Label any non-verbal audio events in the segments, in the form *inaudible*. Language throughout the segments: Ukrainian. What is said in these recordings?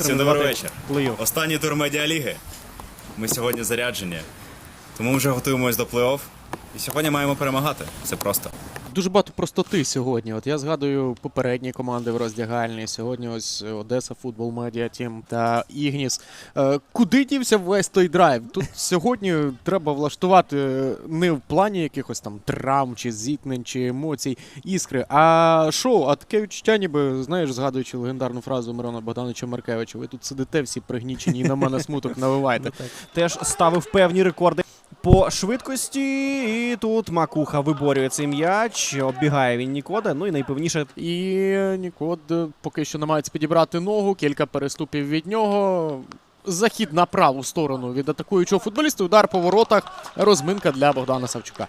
Всім добрий вечір. плей-офф. Останній тур медіаліги. Ми сьогодні заряджені, тому вже готуємось до плей-офф. І сьогодні маємо перемагати. Все просто. Дуже багато простоти сьогодні. От я згадую попередні команди в роздягальні. Сьогодні ось Одеса Футбол Медіа Тім та Ігніс. Е, куди дівся весь той драйв? Тут сьогодні треба влаштувати е, не в плані якихось там травм, чи зіткнень, чи емоцій, іскри, а шоу. А таке відчуття, ніби знаєш, згадуючи легендарну фразу Мирона Богдановича Маркевича. Ви тут сидите всі пригнічені і на мене смуток *laughs* навиваєте. Теж ставив певні рекорди по швидкості. І тут Макуха виборює цей м'яч. Оббігає він Нікода. Ну і найпевніше І Нікод поки що намагається підібрати ногу, кілька переступів від нього. Захід на праву сторону від атакуючого футболіста. Удар по воротах. Розминка для Богдана Савчука.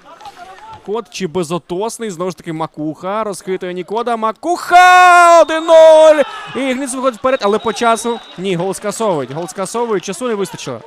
код чи безотосний. Знову ж таки, Макуха розхитує Нікода. Макуха! 1-0! Ігніс виходить вперед, але по часу ні, гол скасовують. Гол скасовують, часу не вистачило.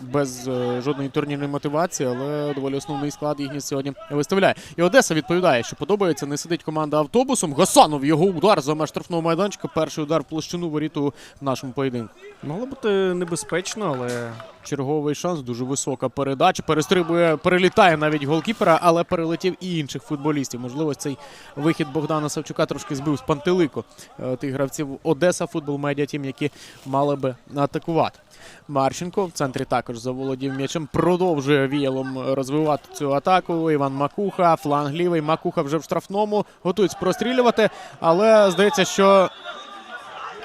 Без е, жодної турнірної мотивації, але доволі основний склад Ігніс сьогодні виставляє. І Одеса відповідає, що подобається, не сидить команда автобусом. Гасанов його удар за меж штрафного майданчика. Перший удар в площину воріту в нашому поєдинку. Могло бути небезпечно, але Черговий шанс, дуже висока передача. Перестрибує, перелітає навіть голкіпера, але перелетів і інших футболістів. Можливо, цей вихід Богдана Савчука трошки збив з пантелику е, тих гравців Одеса футбол медіа тім, які мали би атакувати. Марченко в центрі також заволодів м'ячем. Продовжує віялом розвивати цю атаку. Іван Макуха, фланг лівий. Макуха вже в штрафному. Готується прострілювати, але здається, що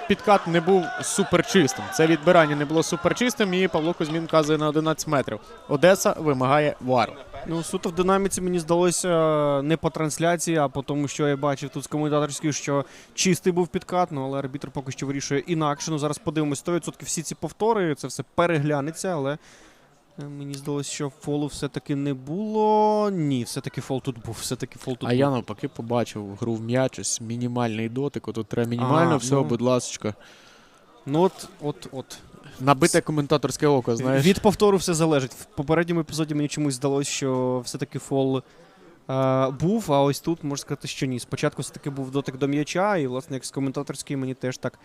підкат не був суперчистим. Це відбирання не було суперчистим, і Павло Кузьмін вказує на 11 метрів. Одеса вимагає вару. Ну, суто в динаміці мені здалося не по трансляції, а по тому, що я бачив тут з коментаторською, що чистий був підкат, ну але арбітр поки що вирішує інакше. Ну зараз подивимось 100% всі ці повтори, це все переглянеться, але мені здалося, що фолу все-таки не було. Ні, все-таки фол тут був. Все-таки фол тут А був. я навпаки побачив гру в м'яч, ось мінімальний дотик. Тут треба мінімально А, все, ну. будь ласка. Ну от, от, от. Набите коментаторське око, знаєш. Від повтору все залежить. В попередньому епізоді мені чомусь здалося, що все-таки фол е, був, а ось тут можна сказати, що ні. Спочатку все-таки був дотик до м'яча, і, власне, як з коментаторської мені теж так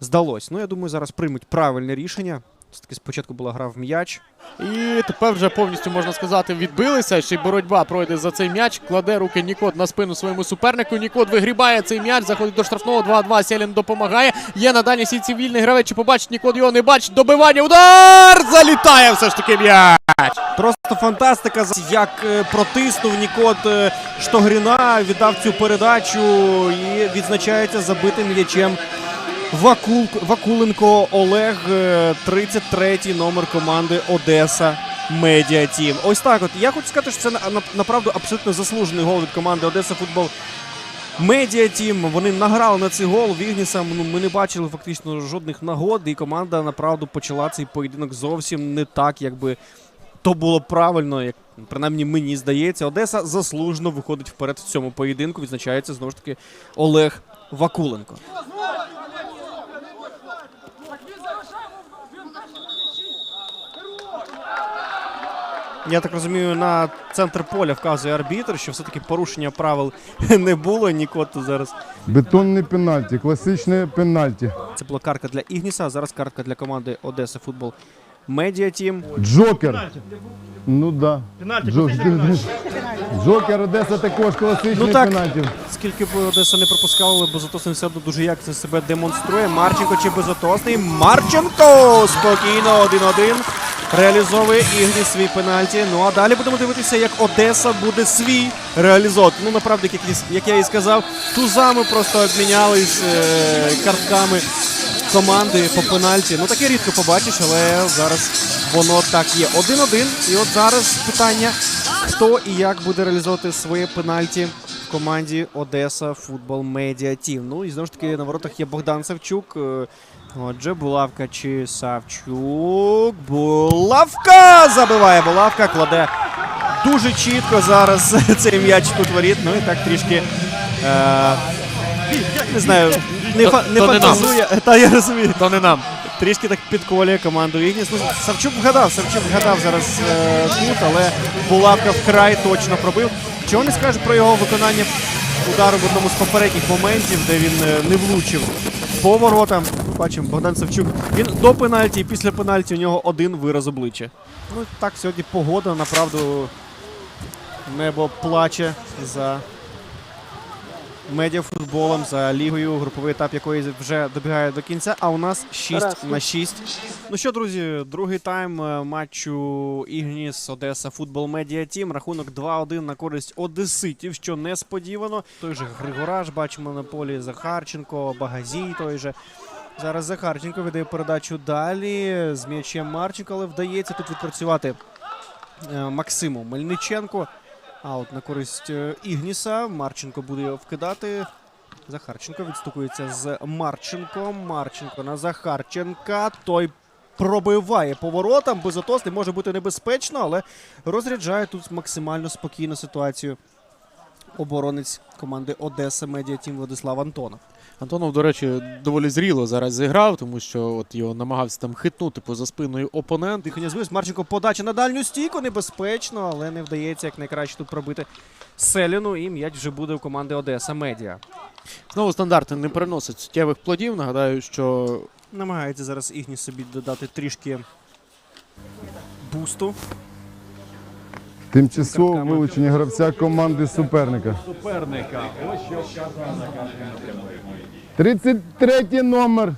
здалось. Ну, я думаю, зараз приймуть правильне рішення. Все-таки спочатку була гра в м'яч. І тепер вже повністю можна сказати, відбилися. Ще й боротьба пройде за цей м'яч. Кладе руки Нікот на спину своєму супернику. Нікот вигрібає цей м'яч, заходить до штрафного 2-2. Селін допомагає. Є на дальній сітці вільний гравець. Чи побачить Нікот його не бачить. Добивання. Удар! Залітає все ж таки м'яч. Просто фантастика, як е, протиснув Нікот е, Штогріна, віддав цю передачу і відзначається забитим м'ячем Вакул... Вакуленко Олег, е, 33-й номер команди Одеса Медіа Тім. Ось так от. Я хочу сказати, що це на- на- направду абсолютно заслужений гол від команди Одеса Футбол. Медіа Тім, вони награли на цей гол. Вігніса ну, ми не бачили фактично жодних нагод, і команда направду почала цей поєдинок зовсім не так, якби то було правильно, як принаймні мені здається. Одеса заслужено виходить вперед в цьому поєдинку. Відзначається знову ж таки Олег Вакуленко. Я так розумію, на центр поля вказує арбітр, що все-таки порушення правил *laughs* не було. Нікото зараз. Бетонний пенальті, класичне пенальті. Це була картка для Ігніса, а зараз картка для команди Одеса Футбол Медіа Тім. Джокер. Ну да. Джо- Джокер Одеса також класичний Ну так. пенальті. Скільки б Одеса не пропускала, але Безотосний все одно дуже якісно себе демонструє. Марченко чи Безотосний? Марченко! Спокійно, 1-1. Реалізовує Ігні свій пенальті. Ну а далі будемо дивитися, як Одеса буде свій реалізовувати. Ну, направді, як, я і сказав, тузами просто обмінялись е, картками команди по пенальті. Ну таке рідко побачиш, але зараз воно так є. 1-1. І от зараз питання, хто і як буде реалізовувати своє пенальті в команді Одеса Футбол Медіа Тім. Ну і знову ж таки на воротах є Богдан Савчук. Е, Отже, Булавка чи Савчук. Булавка забиває Булавка, кладе дуже чітко зараз *laughs* цей м'яч тут воріт. Ну і так трішки. Е, не знаю, не, То- фа- не то не фантазує. *laughs* Та я розумію. То не нам. Трішки так підколює команду Ігніс. Ну, Савчук вгадав, Савчук вгадав зараз е, кут, але Булавка вкрай точно пробив. Чого не скаже про його виконання удару в одному з попередніх моментів, де він е, не влучив поворотам. бачимо, Богдан Савчук. Він до пенальті і після пенальті у нього один вираз обличчя. Ну так, сьогодні погода, направду, небо плаче за медіафутболом, за лігою, груповий етап якої вже добігає до кінця. А у нас 6 на 6. Ну що, друзі, другий тайм е, матчу Ігніс Одеса Футбол Медіа Тім. Рахунок 2-1 на користь Одеситів, що несподівано. Той же Григораш бачимо на полі Захарченко, Багазій той же. Зараз Захарченко віддає передачу далі. З м'ячем Марченко, але вдається тут відпрацювати е, Максиму Мельниченко. А от на користь е, Ігніса. Марченко буде його вкидати. Захарченко відстукується з Марченком. Марченко на Захарченка. Той пробиває поворотом. Безотосний може бути небезпечно, але розряджає тут максимально спокійну ситуацію. Оборонець команди Одеса Медіа Тім Владислав Антонов. Антонов, до речі, доволі зріло зараз зіграв, тому що от його намагався там хитнути поза спиною опонент. Дихання звис. Марченко подача на дальню стійку. Небезпечно, але не вдається як найкраще тут пробити Селіну. І м'яч вже буде у команди Одеса Медіа. Знову стандарти не приносять суттєвих плодів. Нагадаю, що Намагається зараз Ігні собі додати трішки бусту. Тимчасове вилучення гравця команди суперника. суперника. Ось що вказано 33 номер.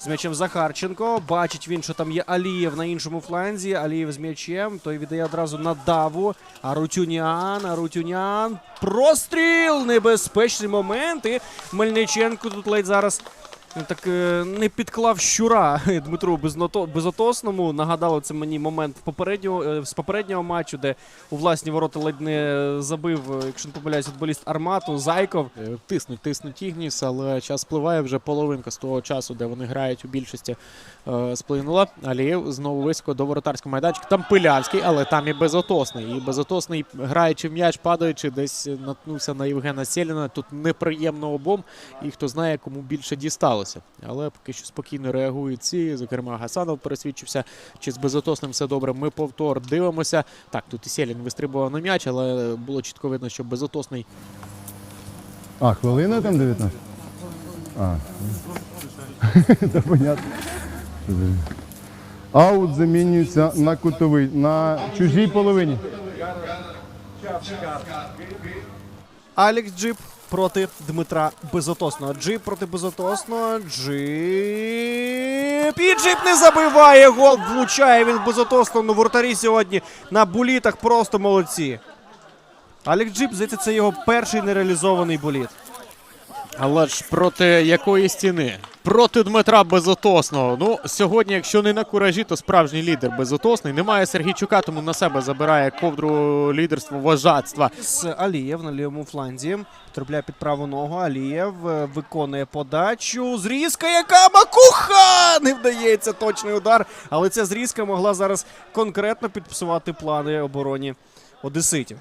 З м'ячем Захарченко. Бачить він, що там є Алієв на іншому фланзі. Алієв з м'ячем. Той віддає одразу на даву. Арутюнян, Арутюнян. Простріл! Небезпечний момент. І Мельниченко тут ледь зараз. Ну, Так е, не підклав щура *laughs* Дмитру Безотосному. Нагадало це мені момент попереднього, е, з попереднього матчу, де у власні ворота ледь не забив, е, якщо не помиляюсь, футболіст Армату, Зайков. тиснуть, тиснуть Ігніс, але час спливає вже половинка з того часу, де вони грають у більшості. Сплинула. Алієв знову високо до воротарського майданчика. Там Пилявський, але там і безотосний. І безотосний, граючи в м'яч, падаючи, десь наткнувся на Євгена Селіна. Тут неприємно обом. І хто знає, кому більше дісталося. Але поки що спокійно реагують ці. Зокрема, Гасанов пересвідчився, чи з безотосним все добре. Ми повтор дивимося. Так, тут і Селін вистрибував на м'яч, але було чітко видно, що безотосний А, хвилина там 19? А. *laughs* Та понятно. Аут замінюється на кутовий, на чужій половині. Алекс Джип проти Дмитра Безотосного. Джип проти Безотосного. Джип. І Джип не забиває гол. Влучає він Безотосного. Ну, воротарі сьогодні на булітах просто молодці. Алік Джип, здається, це його перший нереалізований боліт. Але ж проти якої стіни? Проти Дмитра Безотосного. Ну, сьогодні, якщо не на куражі, то справжній лідер безотосний. Немає Сергійчука, тому на себе забирає ковдру лідерства вожатства. З Алієв на лівому фланзі. Потрапляє під праву ногу. Алієв е, виконує подачу. Зрізка, яка макуха! Не вдається точний удар. Але ця зрізка могла зараз конкретно підпсувати плани обороні Одеситів.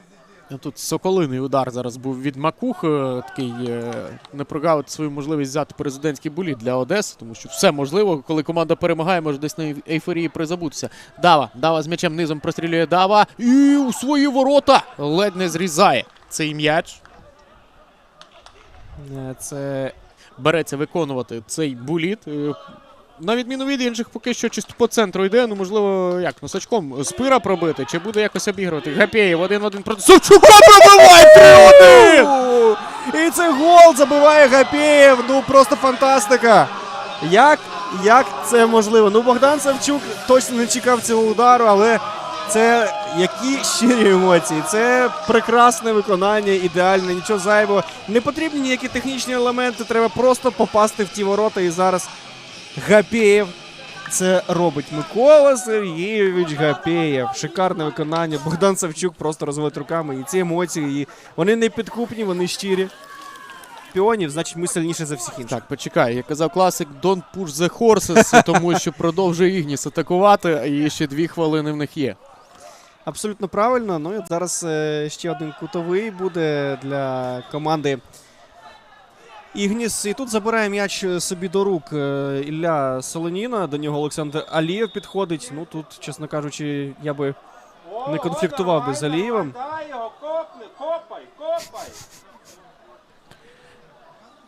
Тут соколиний удар зараз був від Макух. е, Такий е, не прогавити свою можливість взяти президентський боліт для Одеси, тому що все можливо, коли команда перемагає, може десь на ейфорії призабутися. Дава, Дава з м'ячем низом прострілює Дава. І у свої ворота ледь не зрізає цей м'яч. Е, Це береться виконувати цей буліт. На відміну від інших, поки що чисто по центру йде. Ну, можливо, як носачком спира пробити, чи буде якось обігрувати. Гапєєв один в один проти Савчука пробиває 3-1! І це гол забиває Гапєєв. Ну просто фантастика. Як, як це можливо? Ну, Богдан Савчук точно не чекав цього удару, але це які щирі емоції. Це прекрасне виконання, ідеальне, нічого зайвого. Не потрібні ніякі технічні елементи, треба просто попасти в ті ворота. І зараз Гапєєв це робить Микола Сергійович Гапєєв. Шикарне виконання. Богдан Савчук просто розводить руками. І ці емоції, і вони не підкупні, вони щирі. Піонів, значить, ми сильніше за всіх інших. Так, почекай, як казав класик, don't push the horses, *laughs* тому що продовжує Ігніс атакувати, і ще дві хвилини в них є. Абсолютно правильно. Ну і зараз е, ще один кутовий буде для команди Ігніс. І тут забирає м'яч е, собі до рук е, Ілля Солоніна. До нього Олександр Алієв підходить. Ну тут, чесно кажучи, я би не конфліктував би з Алієвом.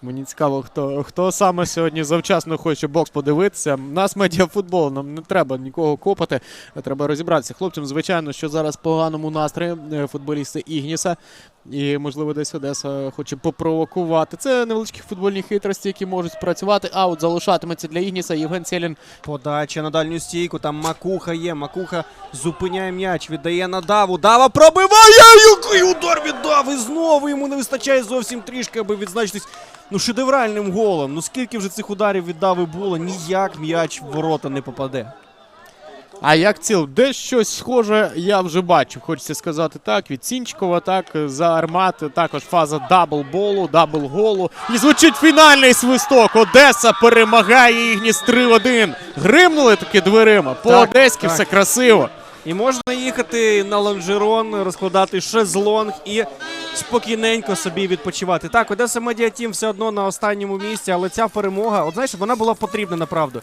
Мені цікаво, хто, хто саме сьогодні завчасно хоче бокс подивитися. Нас медіафутбол, нам не треба нікого копати. Треба розібратися. Хлопцям, звичайно, що зараз в поганому настрої е, футболісти Ігніса. І, можливо, десь Одеса хоче попровокувати. Це невеличкі футбольні хитрості, які можуть спрацювати. Аут залишатиметься для Ігніса. Євген Селін Подача на дальню стійку. Там Макуха є. Макуха зупиняє м'яч, віддає на даву. Дава пробиває! Який удар від дави! Знову йому не вистачає зовсім трішки, аби відзначитись ну, шедевральним голом. Ну скільки вже цих ударів від дави було, ніяк м'яч в ворота не попаде. А як ціл, де щось схоже, я вже бачив. Хочеться сказати так. Від Сінчикова, так, за армат, також фаза дабл-болу, дабл-голу. І звучить фінальний свисток. Одеса перемагає Ігніс 3-1. Гримнули таки дверима. По-одеськи так. все красиво. І можна їхати на лонжерон, розкладати шезлонг і спокійненько собі відпочивати. Так, Одеса Медіа Тім все одно на останньому місці, але ця перемога, от знаєш, вона була потрібна направду.